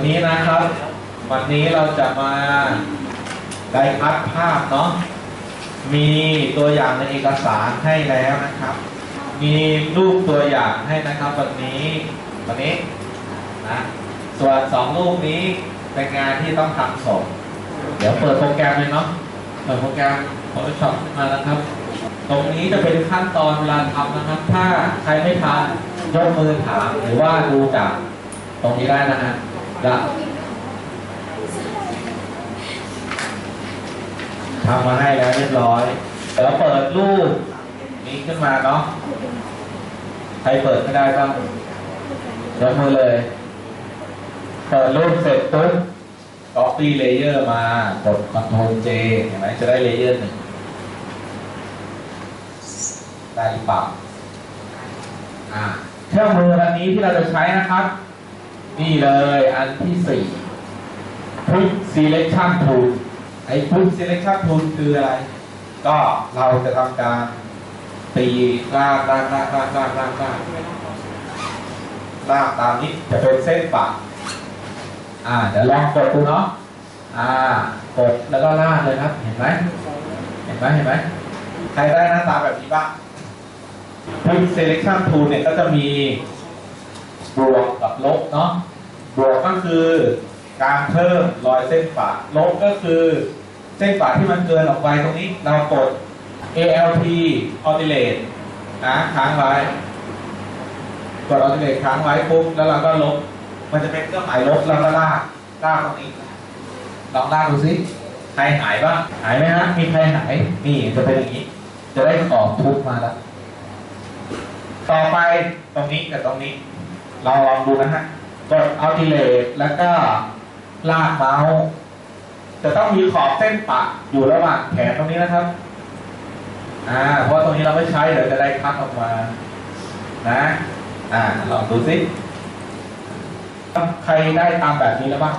วันนี้นะครับ วันนี้เราจะมาไดคัดภาพเนาะมีตัวอย่างในเอกสารให้แล้วนะครับ มีรูปตัวอย่างให้นะครับ วันนี้วันนี้นะส่วนสองรูปนี้เป็นงานที่ต้องทำส่งเดี๋ยวเปิดโปรแกรมเลยเนาะเปิดโปรแกรม Photoshop ขึ้นมานะครับ ตรงนี้จะเป็นขั้นตอนเวลาทำนะครับ ถ้าใครไม่ทันยกมือถามหรือว่าดูจากตรงนี้ได้นะฮะ จะทำมาให้แล้วเรียบร้อยเดี๋ยวเปิดรูปนี้ขึ้นมาเนาะใครเปิดไม่ได้บ้างยกมือเลย เปิดรูปเสร็จปุ๊บ copy layer มากด Ctrl J เห็นไหมจะได้เลเยอร์หนึ่งได้หรือเปล่าอ่าเครื่องมืออันนี้ที่เราจะใช้นะครับ นี่เลยอันที่สี่ Quick Selection Tool ไอ้ Quick Selection Tool คืออะไร ก็เราจะทำการตีลากลากลากลากลากลากลากลากตามนี้จะเป็นเส้นปะอ่าเดี๋ยวลองกดดูเนาะอ่ากดแล้วก็ลากเลยครับ เห็นไหมเห็นไหมเห็นไหมใครได้หน้าตาแบบนี้บ้าง Quick Selection Tool เนี่ยก็จะมีบวกกับลบเนาะ บวกก็คือการเพิ่มรอยเส้นฝาลบก็คือเส้นฝาที่มันเกินออกไปตรงนี้เรากด ALT Alternate นะค้างไว้ กด Alternate ค้างไว้ปุ๊บแล้วเราก็ลบ มันจะเป็นเครื่องหมายลบแล้วก็ลากลากตรงนี้ลองลากดูสิใครหายบ้างหายไหมฮะมีใครหายนี่จะเป็นอย่างนี้ จะได้ขอบทุบมาแล้วต่อไปตรงนี้กับตรงนี้ เราลองดูนะฮะ กด Alternate แล้วก็ลากเมาส์จะต้องมีขอบเส้นปะอยู่ระหว่างแขนตรงนี้นะครับอ่าเพราะว่าตรงนี้เราไม่ใช้เดี๋ยวจะได้คัดออกมานะอ่าลองดูสิใครได้ตามแบบนี้แล้วบ้าง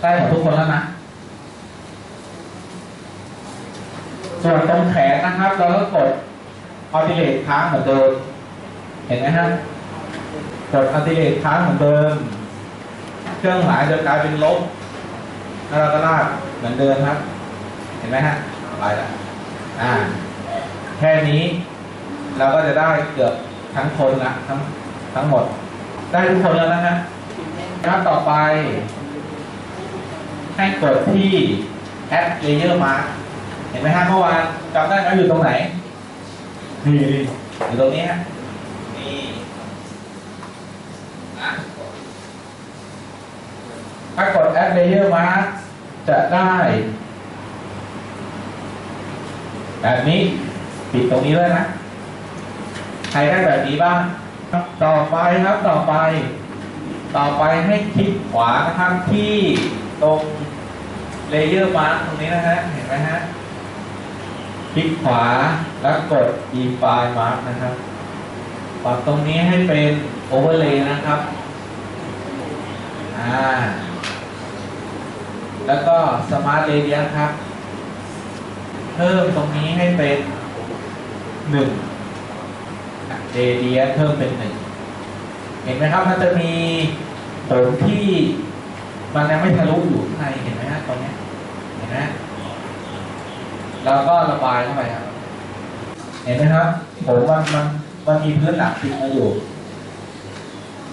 ได้หมดทุกคนแล้วนะส่วนตรงแขนนะครับ เราก็กดอ l ติเลตค้างเหมือนเดิมเห็นไหมฮะ กดอ l ติเลตค้างเหมือนเดิม เครื่องหมายจะกลายเป็นลบแล้วเราก็ลากเหมือนเดิมครับ เห็นไหมฮะไปละอ่า แค่นี้เราก็จะได้เกือบทั้งคนละทั้งทั้งหมด ได้ทุกคนแล้วนะฮะครับต่อไป ให้กดที่ Add Layer Mask เห็นไหมฮะเมื่อวานจำได้ไหมอยู่ตรงไหน นี่นี่อยู่ตรงนี้ฮะนี่อะถ้ากด Add Layer Mask จะได้ แบบนี้ปิดตรงนี้ด้วยนะ ใครได้แบบนี้บ้าง ต่อไปครับต่อไป ต่อไปให้คลิกขวานะครับที่ตรงเลเยอร์มาร์กตรงนี้นะฮะ เห็นไหมฮะ คลิกขวาแล้วกด define mark นะครับปรับตรงนี้ให้เป็น overlay นะครับ อ่า แล้วก็ smart radius ครับ เพิ่มตรงนี้ให้เป็นหนึ่ง radius เพิ่มเป็นหนึ่งเห็นไหมครับ มันจะมีผลที่มันยังไม่ทะลุอยู่ข้างในเห็นไหมฮะตรงนี้เห็นไหมแล้วก็ระบายเข้าไปครับ เห็นไหมครับผมมันมันมันมีพื้นหลังติดมาอยู่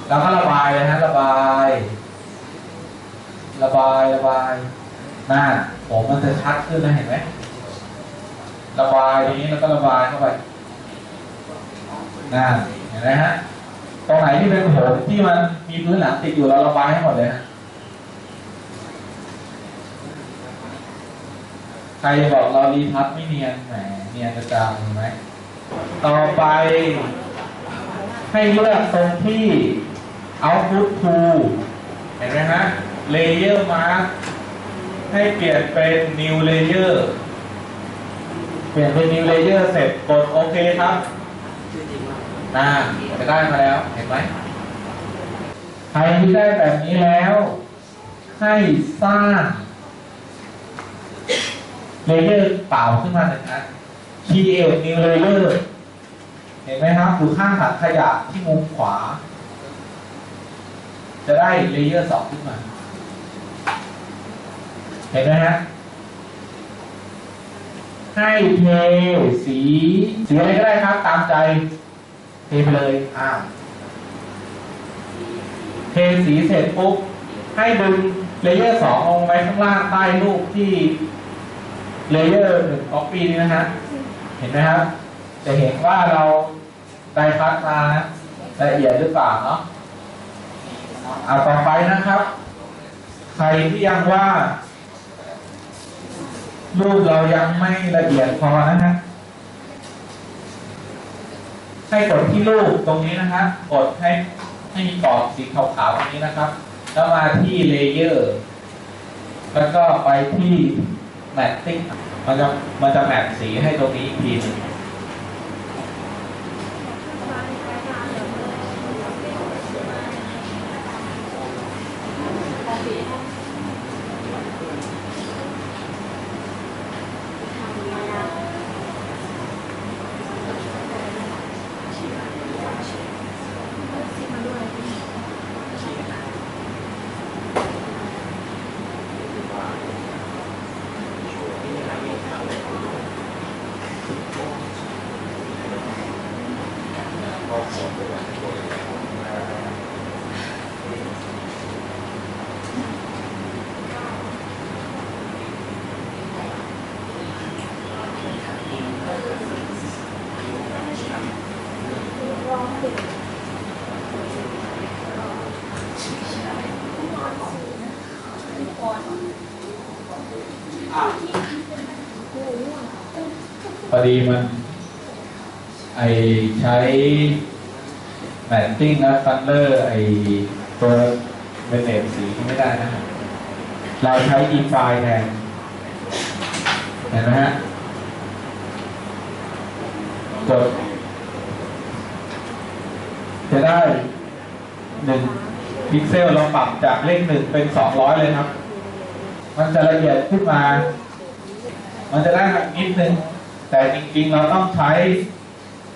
แล้วก็ระบายเลยฮะระบาย ระบายระบายหน้าผมมันจะชัดขึ้นนะเห็นไหมระบายตรงนี้แล้วก็ระบายเข้าไปหน้าเห็นไหมฮะตรงไหนที่เป็นผมที่มันมีพื้นหลังติดอยู่เราระบายให้หมดเลยฮะใครบอกเรารีทัชไม่เนียนแหมเนียนกระจังเห็นไหมต่อไป ให้เลือกตรงที่ output tool เห็นไหมฮะ layer mask ให้เปลี่ยนเป็น new layer เปลี่ยนเป็น new layer เสร็จกดโอเคครับน่าจะได้มาแล้ว เห็นไหมใครที่ได้แบบนี้แล้ว ให้สร้างเลเยอร์เปล่าขึ้นมาหนึ่งอัน create new layer เห็นไหมครับอยู่ข้างถังขยะที่มุมขวา จะได้เลเยอร์สองขึ้นมา ห็นไหมฮะให้เทสีสีอะไรก็ได้ครับ ตามใจ เทไปเลยอ้าวเทสีเสร็จปุ๊บให้ดึงเลเยอร์สองลงไปข้างล่างใต้รูปที่เลเยอร์หนึ่งก๊อปปี้นี้นะฮะเห็นไหมครับ จะเห็นว่าเราได้คัดมาละเอียดหรือเปล่าเนาะเอาต่อไปนะครับ ใครที่ยังว่า รูปเรายังไม่ละเอียดพอนะฮะให้กดที่รูปตรงนี้นะครับ กดให้ให้มีกรอบสีขาวๆตรงนี้นะครับ แล้วมาที่เลเยอร์ แล้วก็ไปที่แมทติ้งมันจะมันจะแมทสีให้ตรงนี้อีกทีหนึง อดีมัน ไอใช้แมทติ้งและฟันเลอร์ไอตัวเบนเนตสีไม่ได้นะครับเราใช้อีไฟล์แทน เห็นไหมฮะ กด จะได้หนึ่งพิกเซลเราปรับจากเลขหนึ่งเป็นสองร้อยเลยครับ มันจะละเอียดขึ้นมา มันจะได้แบบนิดนึง แต่จริงๆเราต้องใช้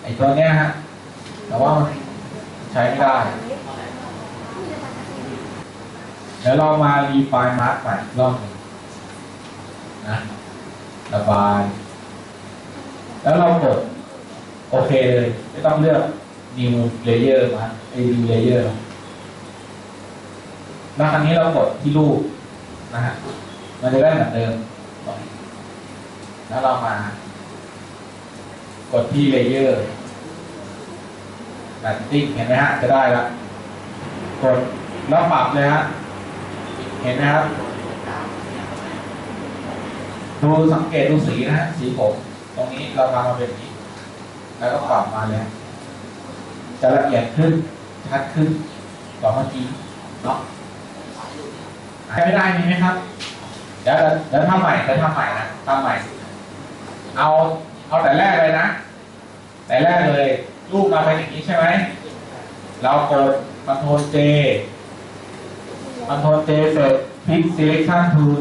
ไอ้ตัวเนี้ยฮะแต่ว่ามันใช้ไม่ได้ เดี๋ยวเรามารีไฟล์มาร์กใหม่อีกรอบหนึ่งนะระบาย แล้วเรากดโอเคเลยไม่ต้องเลือก new layer มาไอ้ new layer แล้วครั้นี้เรากดที่รูปนะฮะ มันจะได้เหมือนเดิม แล้วเรามา กดที่เลเยอร์แบตติ้งเห็นไหมฮะ จะได้ล้วกดแล้วปรับเลยฮะ เห็นไหมครับ ดูสังเกตดูสีนะฮะ สีผมตรงนี้เราทำมาเป็นนี้ แล้วก็ปรับมาเลย จะละเอียดขึ้น ชัดขึ้นกว่าเมื่อกี้เนาะใครไม่ได้มีไหมครับ เดี๋ยวเดี๋ยวทำใหม่เดี๋ยวทำใหม่นะทำใหม่ เอา เอาแต่แรกเลยนะ แต่แรกเลยรูปมาเป็นอย่างนี้ใช่ไหม เรากด Ctrl J Ctrl J เจเสร็จ Pick Selection Tool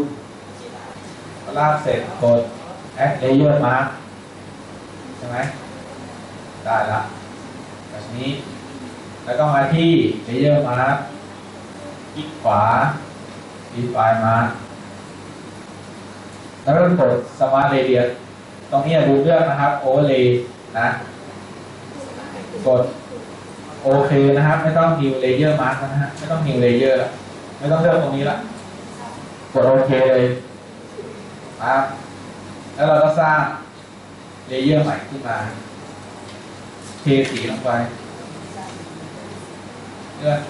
ลากเสร็จกด Add Layer Mask ใช่ไหมได้ละแบบนี้ แล้วก็มาที่ Layer Mask คลิกขวา Define Mask แล้วก็กด Smart Radius ตรงนี้อย่ ตรงนี้ดูเลือกนะครับ Overlay นะ กดโอเคนะครับ ไม่ต้อง new layer mask นะฮะไม่ต้อง new layer ละไม่ต้องเลือกตรงนี้ละกดโอเคเลยครับแล้วเราก็สร้าง layer ใหม่ขึ้นมาเทสีลงไปเลือก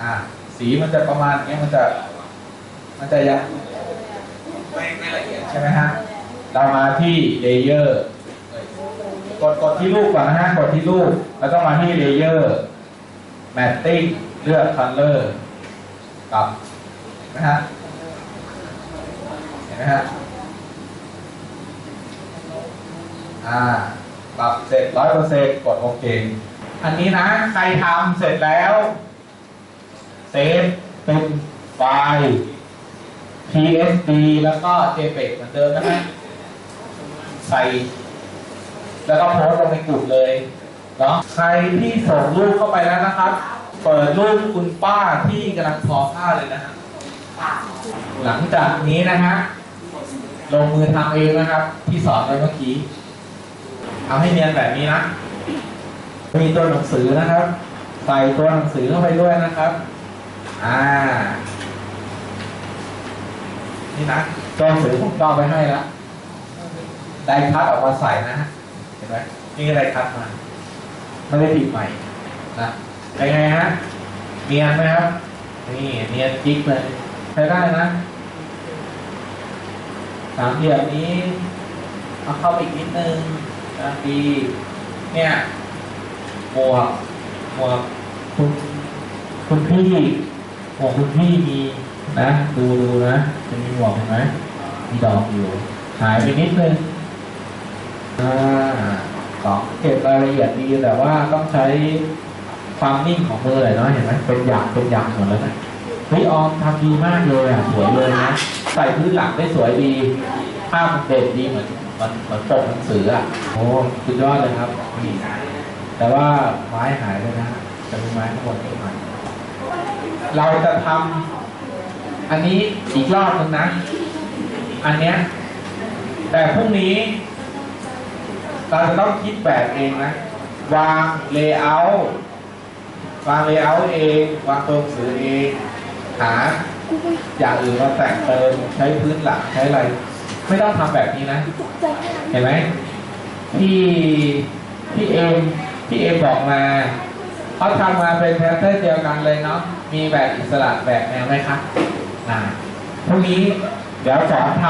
อ่า สีมันจะประมาณเนี้ยมันจะ มันจะยังไม่ไม่ละเอียดใช่ไหมฮะ เรามาที่ layer กดกดที่รูปก่อนนะฮะกดที่รูป แล้วก็มาที่ layer matting เลือก color กับนะฮะเห็นไหมฮะอ่าปรับเสร็จร้อยเปอร์เซ็นต์กดโอเค อันนี้นะ ใครทำเสร็จแล้วเซฟเป็นไฟล์ PSD แล้วก็ JPEG เหมือนเดิมนะฮะ ใส่แล้วก็โพสต์ลงในกลุ่มเลยเนาะใครที่ส่งรูปเข้าไปแล้วนะครับ เปิดรูปคุณป้าที่กำลังทอผ้าเลยนะฮะหลังจากนี้นะฮะลงมือทำเองนะครับ ที่สอนไปเมื่อกี้เอาให้เนียนแบบนี้นะมีตัวหนังสือนะครับ ใส่ตัวหนังสือเข้าไปด้วยนะครับ อ่า นี่นะตัวหนังสือผมก็เอไปให้แล้ว ไดคัดออกมาใส่นะฮะเห็นไหมนี่ไดคัดมาไม่ได้ผิดใหม่นะเป็นไงฮะเนียนไหมครับนี่เนียนจิ๊กเลยใช้ได้นะสามเหลี่ยมนี้เอาเข้าไปอีกนิดนึงนะดีเนี่ยหมวกหมวกคุณคุณพี่หมวกคุณพี่มีนะ ดูดูนะจะมีหมวกเห็นไหมมีดอกอยู่หายไปนิดนึง อ่าของเก็บรายละเอียดดีแต่ว่าต้องใช้ความนิ่งของมือหน่อยเนาะเห็นไหมเป็นหยางเป็นหยางหมดแล้วนะเฮ้ยออมทำดีมากเลยอะสวยเลยนะใส่พื้นหลังได้สวยดี ภาพมันเด่นดีเหมือนเหมือนเหมือนปกหนังสืออะโอ้สุดยอดเลยครับนี่แต่ว่าไม้หายเลยนะจะมีไม้ข้างบนอีกไหมเราจะทำอันนี้อีกรอบหนึงนะ อันเนี้ยแต่พรุ่งนี้ เราจะต้องคิดแบบเองนะ วางเลเยอร์วางเลเยอร์เอง วางตัวหนังสือเอง หาอย่างอื่นมาแต่งเติมใช้พื้นหลังใช้อะไร ไม่ต้องทำแบบนี้นะ เห็นไหมพี่พี่เอ็มพี่เอ็มบอกมาเขาทำมาเป็นแพทเทิร์นเดียวกันเลยเนาะมีแบบอิสระแบบแนวไหมคะอ่าพรุ่งนี้เดี๋ยวสอนท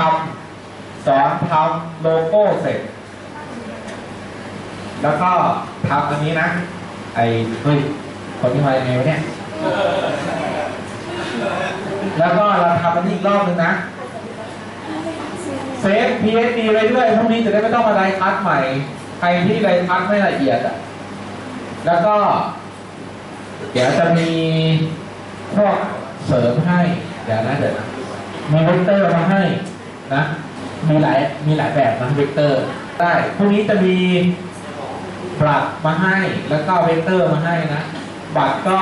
ำสอนทำโลโก้เสร็จ แล้วก็ทำอันนี้นะ ไอ้เฮ้ยคนที่มายังไงวะเนี่ยแล้วก็เราทำอันนี้อีกรอบหนึงนะเซฟ PSD ไว้ด้วยพรุ่งนี้จะได้ไม่ต้องมาไดคัดใหม่ ใครที่ไดคัดไม่ละเอียดอะ แล้วก็ เดี๋ยวจะมีพวกเสริมให้ เดี๋ยวนะเดี๋ยวนะมีเวกเตอร์มาให้นะ มีหลายมีหลายแบบนะเวกเตอร์ ได้พรุ่งนี้จะมี บัตรมาให้แล้วก็เวกเตอร์มาให้นะ บัตรก็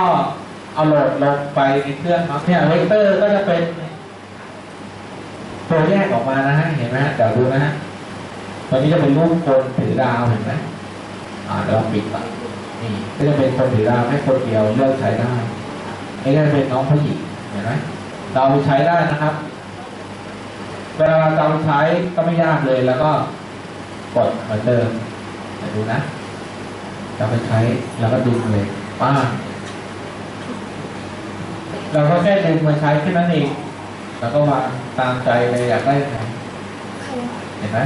เอาโหลดลงไปในเครื่องครับเนี่ยเวกเตอร์ก็จะเป็น ตัวแยกออกมานะฮะเห็นไหมฮะเดี๋ยวดูนะฮะตอนนี้จะเป็นรูปคนถือดาวเห็นไหมอ่าเดี๋ยวเราปิดก่อนนี่ก็จะเป็นคนถือดาวให้คนเดียวเลือกใช้ได้นี่ก็จะเป็นน้องผู้หญิงเห็นไหมเราใช้ได้นะครับเวลาเราใช้ก็ไม่ยากเลยแล้วก็กดเหมือนเดิมเดี๋ยวดูนะ เราไปใช้แล้วก็ดึงเลยป้าเราก็แค่ดึงมาใช้แค่นั้นเองแล้วก็วางตามใจเลยอยากได้ไหนเห็นไหม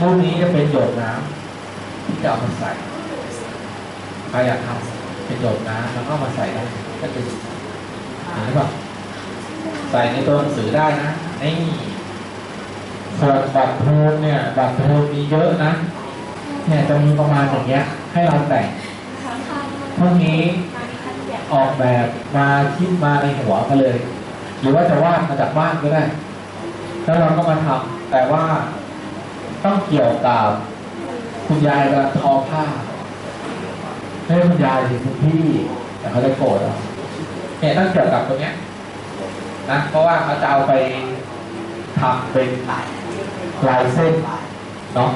รูปนี้จะเป็นหยดน้ำที่จะเอามาใส่ใครอยากทำเป็นหยดน้ำแล้วก็มาใส่ได้ก็จะเห็นหรือเปล่าใส่ในตัวหนังสือได้นะนี่ส่วนบัตรทูนเนี่ยบัตรทูนมีเยอะนะ เนี่ยจะมีประมาณอย่างเงี้ย ให้เราแต่งพวกนี้ออกแบบมาคิดมาในหัวกันเลย หรือว่าจะวาดมาจากบ้านก็ได้ แล้วเราก็มาทำแต่ว่าต้องเกี่ยวกับคุณยายกับทอผ้าไม่ใช่คุณยายสิคุณพี่แต่เขาจะโกรธเราเนี่ยต้องเกี่ยวกับตรงเนี้ยนะเพราะว่าเขาจะเอาไปทำเป็นลายเส้นเนาะ